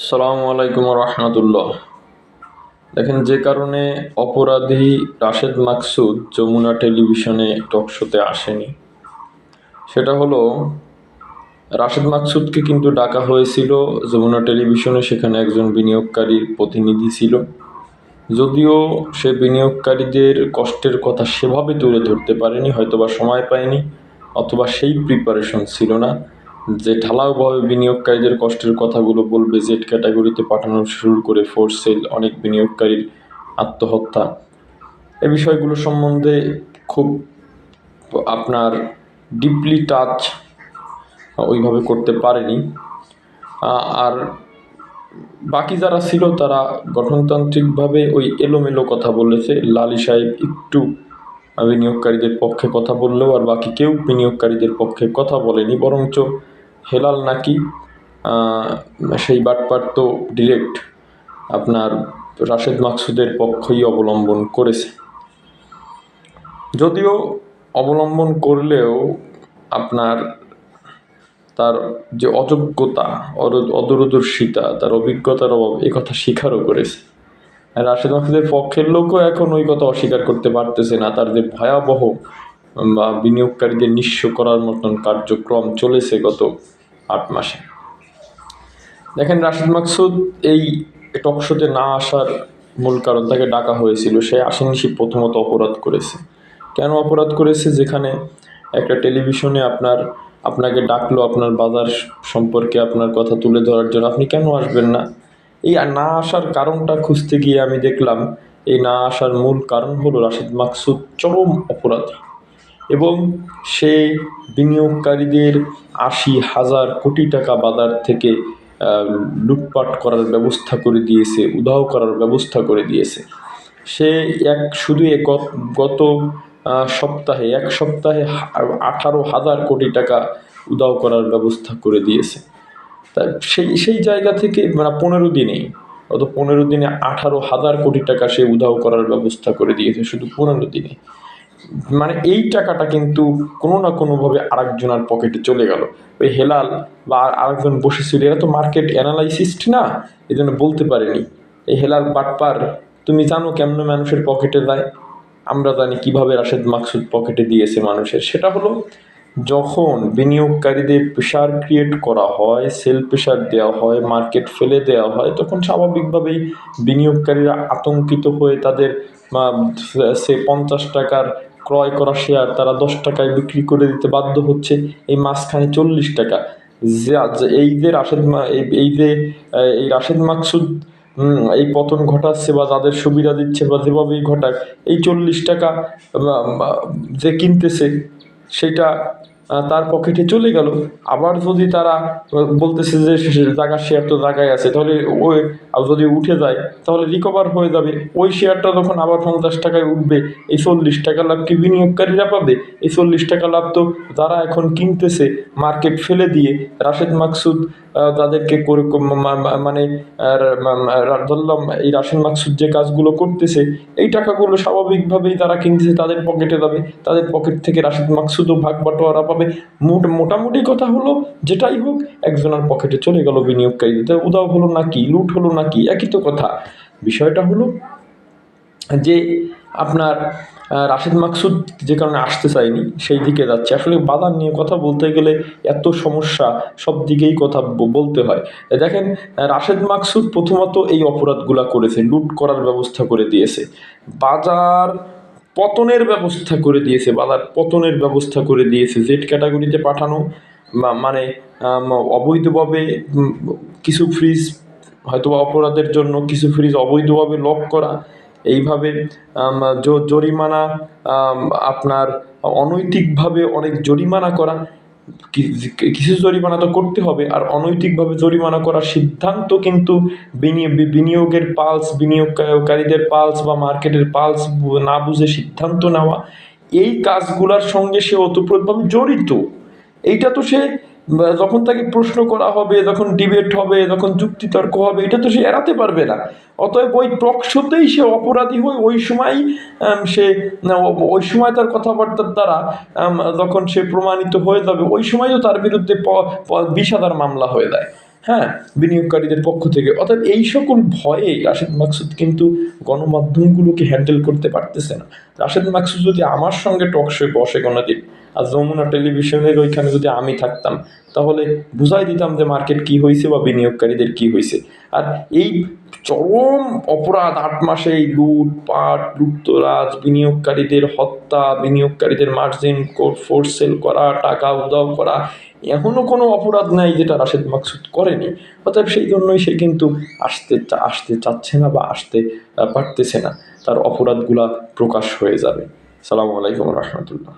সালামু আলাইকুম রহমতুল্লাহ। দেখেন, যে কারণে অপরাধী রাশেদ মাকসুদ যমুনা টেলিভিশনে টক শোতে আসেনি। সেটা হলো, রাশেদ মাকসুদকে কিন্তু ডাকা হয়েছিল, যমুনা টেলিভিশনে সেখানে একজন বিনিয়োগকারীর প্রতিনিধি ছিল। যদিও সে বিনিয়োগকারীদের কষ্টের কথা সেভাবে তুলে ধরতে পারেনি, হয়তোবা সময় পায়নি, অথবা সেই প্রিপারেশন ছিল না। যে ঢালাওভাবে বিনিয়োগকারীদের কষ্টের কথাগুলো বলবে জেড ক্যাটাগরিতে পাঠানো শুরু করে ফোর্স সেল অনেক বিনিয়োগকারীর আত্মহত্যা। এ বিষয়গুলো সম্বন্ধে খুব আপনার ডিপলি টাচ ওইভাবে করতে পারেনি। আর বাকি যারা ছিল তারা গঠনতান্ত্রিকভাবে ওই এলোমেলো কথা বলেছে। লালি সাহেব একটু বিনিয়োগকারীদের পক্ষে কথা বললেও আর বাকি কেউ বিনিয়োগকারীদের পক্ষে কথা বলেনি। বরঞ্চ হেলাল নাকি? সেই বাটপার তো ডিরেক্ট আপনার রাশেদ মাকসুদের পক্ষই অবলম্বন করেছে। যদিও অবলম্বন করলেও আপনার তার যে অযোগ্যতা অদূরদর্শিতা, তার অভিজ্ঞতার অভাব এই কথা স্বীকারও করেছে। রাশেদ মাহফুজের পক্ষের লোকও এখন ওই কথা অস্বীকার করতে পারতেছে না। তার যে ভয়াবহ বা বিনিয়োগকারীদের নিঃস্ব করার মতন কার্যক্রম চলেছে গত আট মাসে। দেখেন রাশেদ মাকসুদ এই টকশোতে না আসার মূল কারণ তাকে ডাকা হয়েছিল। সে আসেনি, সে প্রথমত অপরাধ করেছে। কেন অপরাধ করেছে? যেখানে একটা টেলিভিশনে আপনার, আপনাকে ডাকলো আপনার বাজার সম্পর্কে আপনার কথা তুলে ধরার জন্য। আপনি কেন আসবেন না? এই না আসার কারণটা খুঁজতে গিয়ে আমি দেখলাম, এই না আসার মূল কারণ হলো রাশেদ মাকসুদ চরম অপরাধী। এবং সে বিনিয়োগকারীদের আশি হাজার কোটি টাকা বাজার থেকে লুটপাট করার ব্যবস্থা করে দিয়েছে, উধাও করার ব্যবস্থা করে দিয়েছে। সে এক, শুধু গত- সপ্তাহে, এক সপ্তাহে আঠারো হাজার কোটি টাকা উধাও করার ব্যবস্থা করে দিয়েছে। তা সেই সেই জায়গা থেকে মানে পনেরো দিনেই গত পনেরো দিনে আঠারো হাজার কোটি টাকা সে উধাও করার ব্যবস্থা করে দিয়েছে, শুধু পনেরো দিনে। মানে এই টাকাটা কিন্তু কোনো না কোনোভাবে আরেকজনের পকেটে চলে গেল। ওই হেলাল বা আর- আরেকজন বসেছিল, এরা তো মার্কেট অ্যানালাইসিস্ট না? এই জন্য বলতে পারেনি। এই হেলাল বাটপার, তুমি জানো কেমন মানুষের পকেটে দেয় আমরা জানি কীভাবে রাশেদ মাকসুদ পকেটে দিয়েছে মানুষের। সেটা হলো, যখন বিনিয়োগকারীদের প্রেশার ক্রিয়েট করা হয় সেল প্রেশার দেওয়া হয় মার্কেট ফেলে দেওয়া হয়, তখন স্বাভাবিকভাবেই বিনিয়োগকারীরা আতঙ্কিত হয়ে তাদের সে পঞ্চাশ টাকার ক্রয় করা শেয়ার তারা দশ টাকায় বিক্রি করে দিতে বাধ্য হচ্ছে। এই মাঝখানে চল্লিশ টাকা। এই যে রাশেদ এই- যে এই রাশেদ মাকসুদ এই পতন ঘটাচ্ছে বা যাদের সুবিধা দিচ্ছে বা যেভাবেই ঘটায় এই চল্লিশ টাকা যে কিনতেছে, সেটা তার পকেটে চলে গেল। আবার যদি তারা বলতেছে যে জায়গার শেয়ার তো জায়গায় আছে, তাহলে ওই যদি উঠে যায়, তাহলে রিকভার হয়ে যাবে। ওই শেয়ারটা যখন আবার পঞ্চাশ টাকায় উঠবে, এই চল্লিশ টাকা লাভ কি বিনিয়োগকারীরা পাবে? এই চল্লিশ টাকা লাভ তো যারা এখন কিনতেছে মার্কেট ফেলে দিয়ে, রাশেদ মাকসুদ তাদেরকে করে মানে ধরলাম, এই রাশেদ মাকসুদ যে কাজগুলো করতেছে, এই টাকাগুলো স্বাভাবিকভাবেই তারা কিনতেছে, তাদের পকেটে যাবে। তাদের পকেট থেকে রাশেদ মাকসুদও ভাগ বাটোয়ারা মোট, মোটামুটি কথা হলো যেটাই হোক, একজনের পকেটে চলে গেল বিনিয়োগকারীদের। উদাও হলো নাকি, লুট হলো নাকি, একই তো কথা। বিষয়টা হলো যে আপনার রাশেদ মাকসুদ যে কারণে আসতে চায়নি, সেই দিকে যাচ্ছে। আসলে বাজার নিয়ে কথা বলতে গেলে এত সমস্যা, সব দিকেই কথা বলতে হয়। দেখেন, রাশেদ মাকসুদ প্রথমত এই অপরাধগুলা করেছে, লুট করার ব্যবস্থা করে দিয়েছে। বাজার পতনের ব্যবস্থা করে দিয়েছে বাজার পতনের ব্যবস্থা করে দিয়েছে জেড ক্যাটাগরিতে পাঠানো মানে অবৈধভাবে কিছু ফ্রিজ হয়তো অপরাধের জন্য কিছু ফ্রিজ অবৈধভাবে লক করা, এইভাবে জরিমানা আপনার অনৈতিকভাবে অনেক জরিমানা করা কিছু জরিমানা তো করতে হবে? আর অনৈতিকভাবে জরিমানা করার সিদ্ধান্ত কিন্তু বিনিয়োগের পালস, বিনিয়োগকারীদের পালস বা মার্কেটের পালস না বুঝে সিদ্ধান্ত নেওয়া, এই কাজগুলোর সঙ্গে সে ওতপ্রোতভাবে জড়িত। এইটা তো সে যখন তাকে প্রশ্ন করা হবে, যখন ডিবেট হবে, যখন যুক্তিতর্ক হবে, এটা তো সে এড়াতে পারবে না। অতএব ওই প্রক্ষতেই সে অপরাধী হয়ে ওই সময় সে ওই সময় তার কথাবার্তার দ্বারা যখন সে প্রমাণিত হয়ে যাবে, ওই সময়ও তার বিরুদ্ধে হাজার মামলা হয়ে যায়। হ্যাঁ? বিনিয়োগকারীদের পক্ষ থেকে। অর্থাৎ এই সকল ভয়ে রাশেদ মাকসুদ কিন্তু গণমাধ্যমগুলোকে হ্যান্ডেল করতে পারতেছে না। রাশেদ মাকসুদ যদি আমার সঙ্গে টকশে বসে কোনোদিন আর যমুনা টেলিভিশনের ওইখানে যদি আমি থাকতাম, তাহলে বুঝাই দিতাম যে মার্কেট কি হয়েছে বা বিনিয়োগকারীদের কি হয়েছে আর এই চরম অপরাধ আট মাসে এই লুটপাট লুপ্তরাজ বিনিয়োগকারীদের হত্যা, বিনিয়োগকারীদের মার্জিন ফোর্স সেল করা, টাকা উদাও করা এখনও কোনো অপরাধ নাই যেটা রাশেদ মাকসুদ করেনি। অতএব সেই জন্যই সে কিন্তু আসতে আসতে চাচ্ছে না বা আসতে পারতেছে না। তার অপরাধগুলা প্রকাশ হয়ে যাবে। সালামু আলাইকুম রহমতুল্লাহ।